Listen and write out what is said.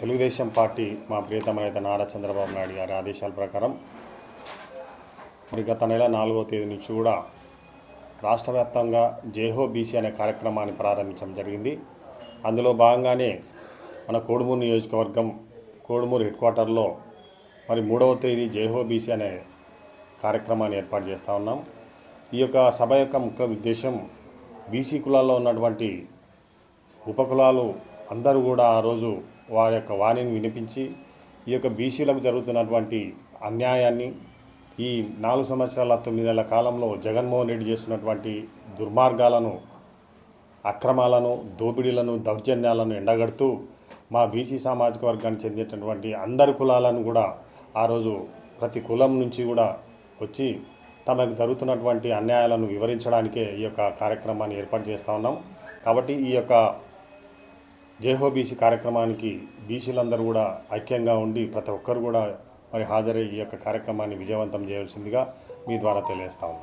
Telugu Desam party మా ప్రియతమ నేత నారా చంద్రబాబు నాయుడు గారి ఆదేశాల ప్రకారం మరి గత నెల నాలుగో తేదీ నుంచి కూడా రాష్ట్ర వ్యాప్తంగా జేహో బీసీ అనే కార్యక్రమాన్ని ప్రారంభించడం జరిగింది. అందులో భాగంగానే మన కోడుమూరు నియోజకవర్గం కోడుమూరు హెడ్ క్వార్టర్లో మరి మూడవ తేదీ జేహో బీసీ అనే కార్యక్రమాన్ని ఏర్పాటు చేస్తూ ఉన్నాం. ఈ యొక్క సభ యొక్క ముఖ్య ఉద్దేశం బీసీ కులాల్లో ఉన్నటువంటి ఉపకులాలు అందరూ కూడా ఆ రోజు వారి యొక్క వాణిని వినిపించి ఈ యొక్క బీసీలకు జరుగుతున్నటువంటి అన్యాయాన్ని ఈ నాలుగు సంవత్సరాల తొమ్మిది నెలల కాలంలో జగన్మోహన్ రెడ్డి చేస్తున్నటువంటి దుర్మార్గాలను అక్రమాలను దోపిడీలను దౌర్జన్యాలను ఎండగడుతూ మా బీసీ సామాజిక వర్గానికి చెందినటువంటి అందరి కులాలను కూడా ఆ రోజు ప్రతి కులం నుంచి కూడా వచ్చి తమకు జరుగుతున్నటువంటి అన్యాయాలను వివరించడానికే ఈ యొక్క కార్యక్రమాన్ని ఏర్పాటు చేస్తూ ఉన్నాం. కాబట్టి ఈ యొక్క జేహో బీసీ కార్యక్రమానికి బీసీలందరూ కూడా ఐక్యంగా ఉండి ప్రతి ఒక్కరు కూడా మరి హాజరై ఈ యొక్క కార్యక్రమాన్ని విజయవంతం చేయవలసిందిగా మీ ద్వారా తెలియజేస్తా ఉన్నాం.